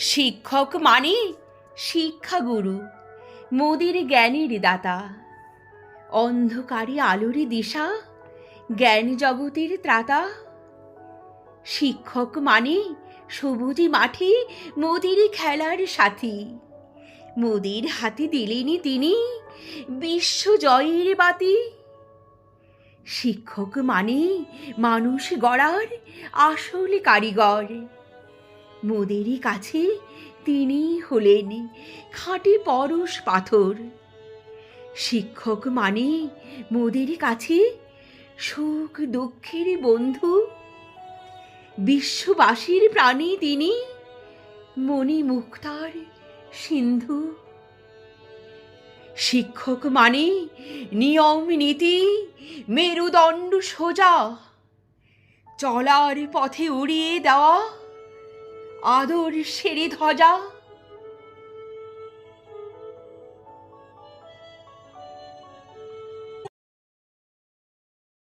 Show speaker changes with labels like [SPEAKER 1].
[SPEAKER 1] শিক্ষক মানে শিক্ষাগুরু, মোদির জ্ঞানের দাতা। অন্ধকারে আলোরে দিশা, জ্ঞান জগতের ত্রাতা। শিক্ষক মানে সবুজে মাঠে মোদির খেলার সাথী। মোদির হাতে দিলেনি তিনি বিশ্ব জয়ের বাতি। শিক্ষক মানে মানুষ গড়ার আসল কারিগর। মোদেরই কাছে তিনি হলেন খাঁটি পরশ পাথর। শিক্ষক মানে মোদের কাছে সুখ দুঃখের বন্ধু। বিশ্ববাসীর প্রাণী তিনি মণি মুক্তার সিন্ধু। শিক্ষক মানে নিয়ম নীতি মেরুদণ্ড সোজা। চলার পথে উড়িয়ে দেওয়া আদর সেরে ধ্বজা।